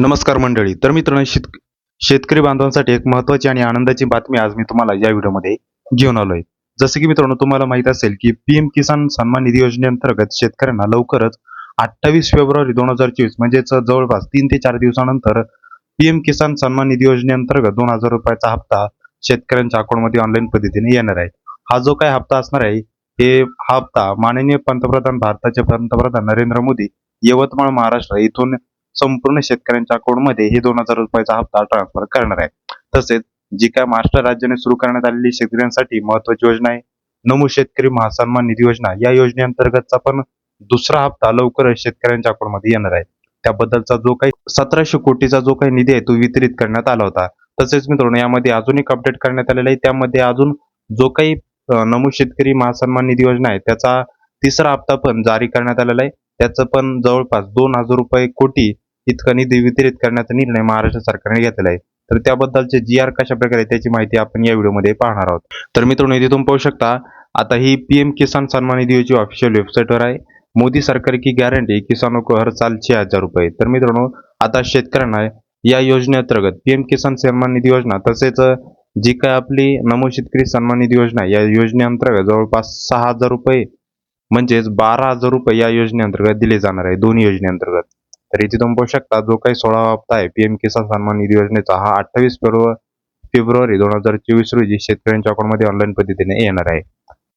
नमस्कार मंडळी. तर मित्रांनो शेत शेतकरी बांधवांसाठी एक महत्वाची आणि आनंदाची बातमी आज मी तुम्हाला या व्हिडिओमध्ये घेऊन आलोय. जसं की मित्रांनो तुम्हाला माहीत असेल की पीएम किसान सन्मान निधी योजनेअंतर्गत शेतकऱ्यांना लवकरच अठ्ठावीस फेब्रुवारी दोन हजार चोवीस म्हणजेच जवळपास तीन ते चार दिवसानंतर पीएम किसान सन्मान निधी योजनेअंतर्गत दोन हजार रुपयाचा हप्ता शेतकऱ्यांच्या अकाउंटमध्ये ऑनलाईन पद्धतीने येणार आहे. हा जो काही हप्ता असणार आहे हे हा हप्ता माननीय पंतप्रधान भारताचे पंतप्रधान नरेंद्र मोदी यवतमाळ महाराष्ट्र इथून संपूर्ण शेतकऱ्यांच्या अकाउंटमध्ये हे दोन हजार रुपयाचा हप्ता ट्रान्सफर करणार आहे. तसेच जी काय महाराष्ट्र राज्याने सुरू करण्यात आलेली शेतकऱ्यांसाठी महत्वाची योजना आहे. नमो शेतकरी महासन्मान निधी योजना. या योजनेअंतर्गतचा पण दुसरा हप्ता लवकरच शेतकऱ्यांच्या अकाउंटमध्ये येणार आहे. त्याबद्दलचा जो काही सतराशे कोटीचा जो काही निधी आहे तो वितरित करण्यात आला होता. तसेच मित्रांनो यामध्ये अजून एक अपडेट करण्यात आलेला आहे. त्यामध्ये अजून जो काही नमू नमो शेतकरी महासन्मान निधी योजना आहे त्याचा तिसरा हप्ता पण जारी करण्यात आलेला आहे. त्याचं पण जवळपास दोन हजार रुपये कोटी इतका निधी वितरित करण्याचा निर्णय महाराष्ट्र सरकारने घेतलेला आहे. तर त्याबद्दलचे जी आर कशा प्रकारे त्याची माहिती आपण या व्हिडिओमध्ये पाहणार आहोत. तर मित्रांनो इथे तुम्ही पाहू शकता आता ही पीएम किसान सन्मान निधीची ऑफिशियल वेबसाईटवर आहे. मोदी सरकार की गॅरंटी किसानों को हर साल छे हजार रुपये. तर मित्रांनो आता शेतकऱ्यांना या योजनेअंतर्गत पीएम किसान सन्मान निधी योजना तसेच जी काय आपली नमो शेतकरी सन्मान निधी योजना या योजनेअंतर्गत जवळपास सहा हजार रुपये म्हणजेच बारा हजार रुपये या योजनेअंतर्गत दिले जाणार आहे दोन्ही योजनेअंतर्गत. तर इथे तुम्ही पाहू शकता जो काही सोळावा हप्ता आहे पीएम किसान सन्मान निधी योजनेचा हा अठ्ठावीस फेब्रुवारी फेब्रुवारी दोन हजार चोवीस रोजी शेतकऱ्यांच्या अकाउंटमध्ये ऑनलाईन पद्धतीने येणार आहे.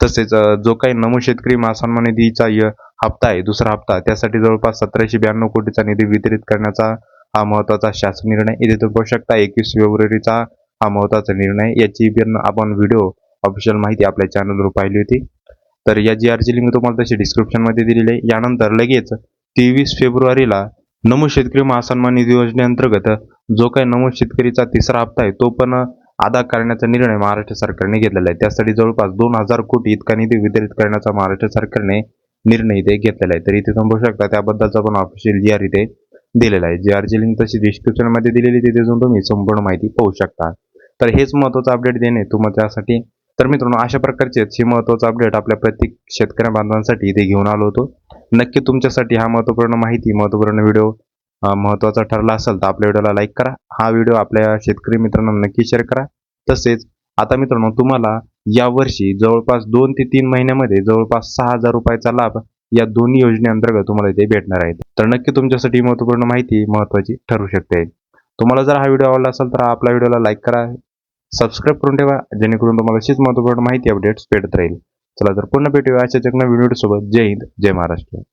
तसेच जो काही नमो शेतकरी महासन्मान निधीचा य- हप्ता आहे दुसरा हप्ता त्यासाठी जवळपास सतराशे ब्याण्णव कोटीचा निधी वितरित करण्याचा हा महत्त्वाचा शासन निर्णय इथे तुम्ही पाहू शकता. एकवीस फेब्रुवारीचा हा महत्त्वाचा निर्णय याची आपण व्हिडिओ ऑफिशियल माहिती आपल्या चॅनलवर पाहिली होती. तर या जी आरची लिंक तुम्हाला तशी डिस्क्रिप्शनमध्ये दिलेली आहे. यानंतर लगेच तेवीस फेब्रुवारीला नमो शेतकरी महासन्मान निधी योजनेअंतर्गत जो काही नमो शेतकरीचा तिसरा हप्ता आहे तो पण अदा करण्याचा निर्णय महाराष्ट्र सरकारने घेतलेला आहे. त्यासाठी जवळपास दोन हजार कोटी इतका निधी वितरित करण्याचा महाराष्ट्र सरकारने निर्णय इथे घेतलेला आहे. तर इथे तुम्ही बघू शकता त्याबद्दलचा पण ऑफिशियल जी आर इथे दिलेला आहे. जी आरची लिंक तशी डिस्क्रिप्शनमध्ये दिलेली तिथे जाऊन तुम्ही संपूर्ण माहिती पाहू शकता. तर हेच महत्वाचं अपडेट देणे तुम्हाला त्यासाठी तर मित्रांनो अशा प्रकारचे हे महत्त्वाचं अपडेट आपल्या प्रत्येक शेतकऱ्या बांधवांसाठी इथे घेऊन आलो होतो. नक्की तुमच्यासाठी हा महत्त्वपूर्ण माहिती महत्त्वपूर्ण व्हिडिओ महत्त्वाचा ठरला असेल तर आपल्या व्हिडिओला लाईक करा. हा व्हिडिओ आपल्या शेतकरी मित्रांना नक्की शेअर करा. तसेच आता मित्रांनो तुम्हाला यावर्षी जवळपास दोन ते तीन महिन्यामध्ये जवळपास सहा हजार रुपयाचा लाभ या दोन्ही योजनेअंतर्गत तुम्हाला इथे भेटणार आहे. तर नक्की तुमच्यासाठी महत्त्वपूर्ण माहिती महत्वाची ठरू शकते. तुम्हाला जर हा व्हिडिओ आवडला असेल तर आपल्या व्हिडिओला लाईक करा. सबस्क्राईब करून ठेवा जेणेकरून तुम्हाला अशीच महत्त्वपूर्ण माहिती अपडेट्स भेटत राहील. चला तर पुन्हा भेटूया अशाच एक नवीन व्हिडिओ सोबत. जय हिंद जय महाराष्ट्र.